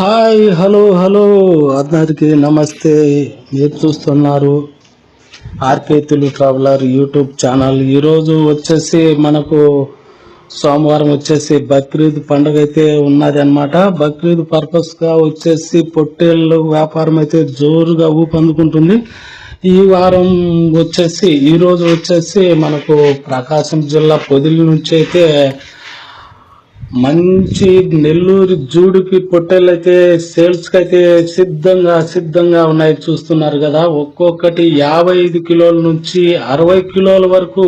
Hi hello hello. అందరికీ నమస్తే. మీరు చూస్తున్నారు RK Telugu traveller YouTube channel. ఈరోజు వచ్చేసి మనకు సోమవారం వచ్చేసి బక్రీద్ పండుగ అయితే ఉన్నది అనమాట బక్రీద్ పర్పస్గా వచ్చేసి పొట్టేళ్ళు వ్యాపారం అయితే జోరుగా ఊపందుకుంటుంది. ఈ వారం వచ్చేసి ఈరోజు వచ్చేసి మనకు ప్రకాశం జిల్లా పొదిలి నుంచి అయితే మంచి నెల్లూరు జూడిపి పొట్టెలైతే అయితే సేల్స్ అయితే సిద్ధంగా సిద్ధంగా ఉన్నాయి చూస్తున్నారు కదా. ఒక్కొక్కటి యాభై ఐదు కిలోల నుంచి అరవై కిలోల వరకు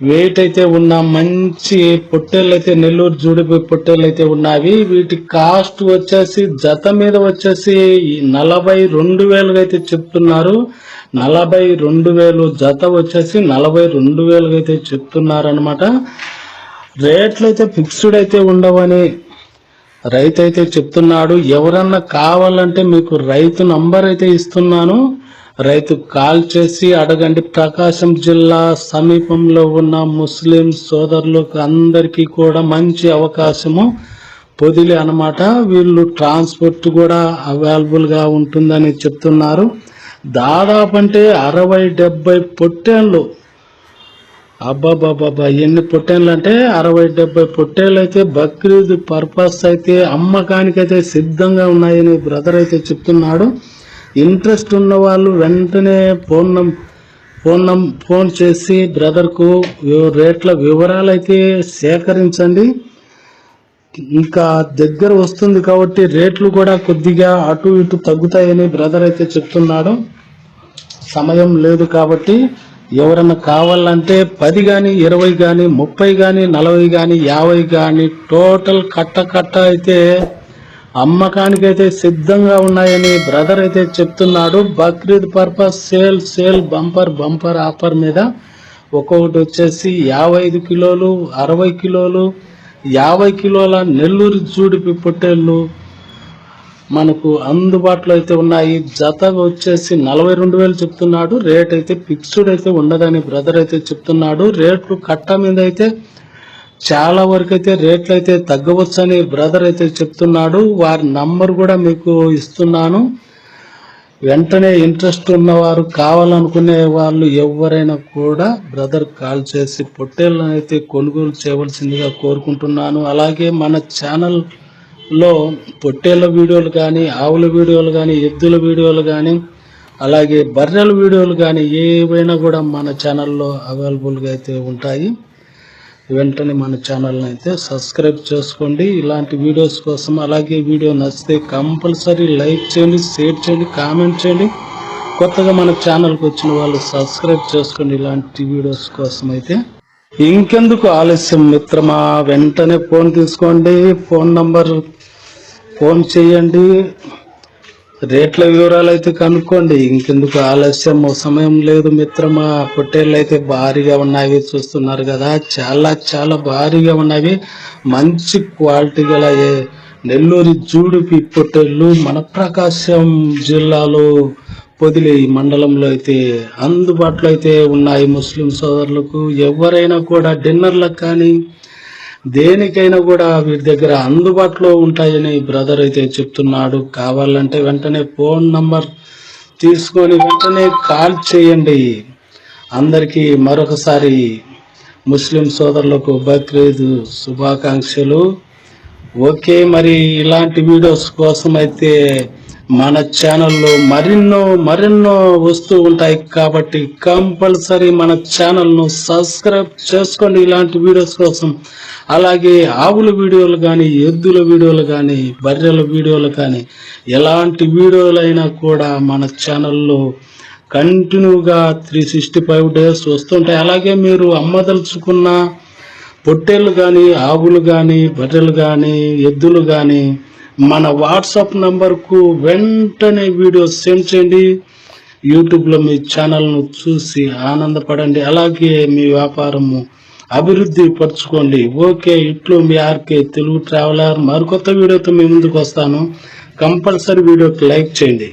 వెయిట్ అయితే ఉన్న మంచి పొట్టెలైతే అయితే నెల్లూరు జూడిపి పొట్టెలు అయితే ఉన్నాయి వీటి కాస్ట్ వచ్చేసి జత మీద వచ్చేసి నలభై రెండు వేలుగా అయితే చెప్తున్నారు. నలభై రెండు వేలు జత వచ్చేసి నలభై రెండు వేలుగా అయితే చెప్తున్నారు అనమాట రేట్లు అయితే ఫిక్స్డ్ అయితే ఉండవని రైతు అయితే చెప్తున్నాడు. ఎవరన్నా కావాలంటే మీకు రైతు నంబర్ అయితే ఇస్తున్నాను. రైతు కాల్ చేసి అడగండి. ప్రకాశం జిల్లా సమీపంలో ఉన్న ముస్లిం సోదరులకు అందరికీ కూడా మంచి అవకాశము. పొదిలి అన్నమాట. వీళ్ళు ట్రాన్స్పోర్ట్ కూడా అవైలబుల్గా ఉంటుందని చెప్తున్నారు. దాదాపు అంటే అరవై డెబ్బై పొట్టేళ్ళు అబ్బాబాబా ఎన్ని పొట్టేళ్ళు అంటే అరవై డెబ్బై పొట్టేళ్ళు అయితే బక్రీద్ పర్పస్ అయితే అమ్మకానికైతే సిద్ధంగా ఉన్నాయని బ్రదర్ అయితే చెప్తున్నాడు. ఇంట్రెస్ట్ ఉన్న వాళ్ళు వెంటనే ఫోన్ నం ఫోన్ నం ఫోన్ చేసి బ్రదర్కు రేట్ల వివరాలు అయితే సేకరించండి. ఇంకా దగ్గర వస్తుంది కాబట్టి రేట్లు కూడా కొద్దిగా అటు ఇటు తగ్గుతాయని బ్రదర్ అయితే చెప్తున్నాడు. సమయం లేదు కాబట్టి ఎవరన్నా కావాలంటే పది గాని ఇరవై గాని ముప్పై గాని నలభై గాని యాభై గాని టోటల్ కట్ట కట్ట అయితే అమ్మకానికైతే సిద్ధంగా ఉన్నాయని బ్రదర్ అయితే చెప్తున్నాడు. Bakrid purpose sale sale bumper bumper offer మీద ఒక్కొక్కటి వచ్చేసి యాభై ఐదు కిలోలు అరవై కిలోలు యాభై కిలోల నెల్లూరు జూడిపి పొట్టేళ్ళు మనకు అందుబాటులో అయితే ఉన్నాయి. జత వచ్చేసి నలభై రెండు వేలు చెప్తున్నాడు. రేట్ అయితే ఫిక్స్డ్ అయితే ఉండదని బ్రదర్ అయితే చెప్తున్నాడు. రేట్లు కట్ట మీద అయితే చాలా వరకు అయితే రేట్లు అయితే తగ్గవచ్చని బ్రదర్ అయితే చెప్తున్నాడు. వారి నంబర్ కూడా మీకు ఇస్తున్నాను. వెంటనే ఇంట్రెస్ట్ ఉన్నవారు కావాలనుకునే వాళ్ళు ఎవరైనా కూడా బ్రదర్ కాల్ చేసి పొట్టేళ్ళను అయితే కొనుగోలు చేయవలసిందిగా కోరుకుంటున్నాను. అలాగే మన ఛానల్ లో పొట్టేళ్ళ వీడియోలు కానీ ఆవుల వీడియోలు కానీ ఎద్దుల వీడియోలు కానీ అలాగే బర్రెల వీడియోలు కానీ ఏవైనా కూడా మన ఛానల్లో అవైలబుల్గా అయితే ఉంటాయి. వెంటనే మన ఛానల్ని అయితే సబ్స్క్రైబ్ చేసుకోండి. ఇలాంటి వీడియోస్ కోసం అలాగే వీడియో నచ్చితే కంపల్సరీ లైక్ చేయండి షేర్ చేయండి కామెంట్ చేయండి. కొత్తగా మన ఛానల్కి వచ్చిన వాళ్ళు సబ్స్క్రైబ్ చేసుకోండి ఇలాంటి వీడియోస్ కోసం అయితే. ఇంకెందుకు ఆలస్యం మిత్రమా? వెంటనే ఫోన్ తీసుకోండి ఫోన్ నంబర్ ఫోన్ చేయండి. రేట్ల వివరాలు అయితే కనుక్కోండి. ఇంకెందుకు ఆలస్యం? సమయం లేదు మిత్రమా. పొట్టేళ్ళు అయితే భారీగా ఉన్నాయి చూస్తున్నారు కదా. చాలా చాలా భారీగా ఉన్నాయి. మంచి క్వాలిటీ గల నెల్లూరి జూడిపి పొట్టేళ్ళు మన ప్రకాశం జిల్లాలో పొదిలి మండలంలో అయితే అందుబాటులో అయితే ఉన్నాయి ముస్లిం సోదరులకు. ఎవరైనా కూడా డిన్నర్లకు కానీ దేనికైనా కూడా వీటి దగ్గర అందుబాటులో ఉంటాయని బ్రదర్ అయితే చెప్తున్నాడు. కావాలంటే వెంటనే ఫోన్ నంబర్ తీసుకొని వెంటనే కాల్ చేయండి. అందరికీ మరొకసారి ముస్లిం సోదరులకు బక్రీద్ శుభాకాంక్షలు. ఓకే మరి ఇలాంటి వీడియోస్ కోసం అయితే మన ఛానల్లో మరెన్నో మరెన్నో వస్తూ ఉంటాయి కాబట్టి కంపల్సరీ మన ఛానల్ను సబ్స్క్రైబ్ చేసుకోండి ఇలాంటి వీడియోస్ కోసం. అలాగే ఆవుల వీడియోలు కానీ ఎద్దుల వీడియోలు కానీ బర్రెల వీడియోలు కానీ ఎలాంటి వీడియోలైనా కూడా మన ఛానల్లో కంటిన్యూగా త్రీ సిక్స్టీ ఫైవ్ డేస్ వస్తుంటాయి. అలాగే మీరు అమ్మదలుచుకున్న పొట్టేళ్ళు కానీ ఆవులు కానీ బర్రెలు కానీ ఎద్దులు కానీ మన వాట్సాప్ నంబర్కు వెంటనే వీడియో సెండ్ చేయండి. యూట్యూబ్లో మీ ఛానల్ను చూసి ఆనందపడండి. అలాగే మీ వ్యాపారము అభివృద్ధి పరచుకోండి. ఓకే ఇట్లు మీ ఆర్కే తెలుగు ట్రావెలర్. మరికొత్త వీడియోతో మీ ముందుకు వస్తాను. కంపల్సరీ వీడియోకి లైక్ చేయండి.